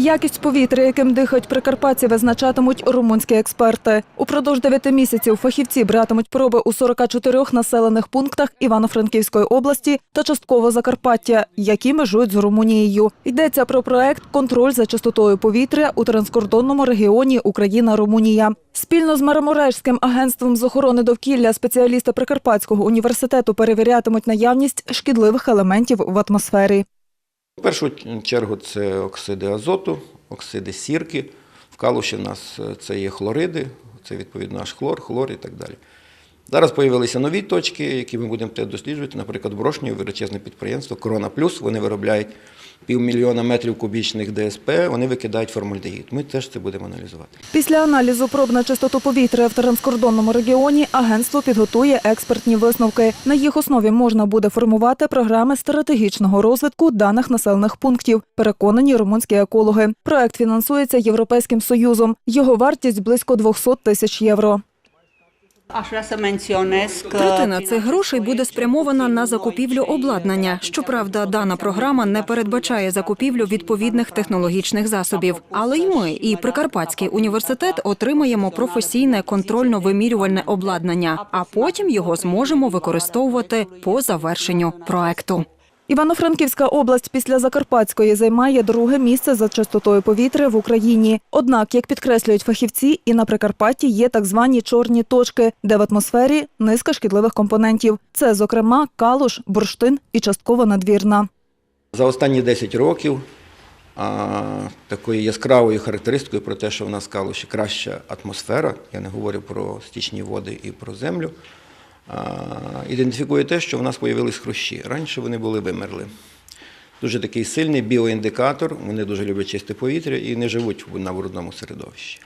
Якість повітря, яким дихають прикарпатці, визначатимуть румунські експерти. Упродовж 9 місяців фахівці братимуть проби у 44 населених пунктах Івано-Франківської області та частково Закарпаття, які межують з Румунією. Йдеться про проект Контроль за чистотою повітря у транскордонному регіоні Україна-Румунія. Спільно з Марамурешським агентством з охорони довкілля спеціалісти Прикарпатського університету перевірятимуть наявність шкідливих елементів в атмосфері. В першу чергу це оксиди азоту, оксиди сірки. В калуші в нас е, це є хлориди, це відповідно наш хлор, хлор і так далі. Зараз з'явилися нові точки, які ми будемо досліджувати. Наприклад, в Брошні величезне підприємство Корона Плюс. Вони виробляють півмільйона метрів кубічних ДСП, вони викидають формальдегід. Ми теж це будемо аналізувати. Після аналізу проб на чистоту повітря в транскордонному регіоні агентство підготує експертні висновки. На їх основі можна буде формувати програми стратегічного розвитку даних населених пунктів. Переконані румунські екологи. Проект фінансується Європейським союзом. Його вартість близько 200 тисяч євро. Третина цих грошей буде спрямована на закупівлю обладнання. Щоправда, дана програма не передбачає закупівлю відповідних технологічних засобів. Але й ми, і Прикарпатський університет отримаємо професійне контрольно-вимірювальне обладнання, а потім його зможемо використовувати по завершенню проекту. Івано-Франківська область після Закарпатської займає друге місце за чистотою повітря в Україні. Однак, як підкреслюють фахівці, і на Прикарпатті є так звані чорні точки, де в атмосфері низка шкідливих компонентів. Це, зокрема, калуш, бурштин і частково надвірна. За останні 10 років такою яскравою характеристикою про те, що в нас Калуші краща атмосфера, я не говорю про стічні води і про землю, ідентифікує те, що в нас з'явились хрущі. Раніше вони були вимерли. Дуже такий сильний біоіндикатор, вони дуже люблять чисте повітря і не живуть на брудному середовищі.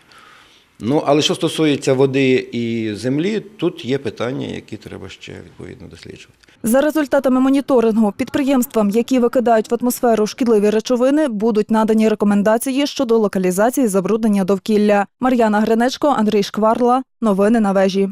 Ну, але що стосується води і землі, тут є питання, які треба ще відповідно досліджувати. За результатами моніторингу підприємствам, які викидають в атмосферу шкідливі речовини, будуть надані рекомендації щодо локалізації забруднення довкілля. Мар'яна Гринечко, Андрій Шкварла. Новини на вежі.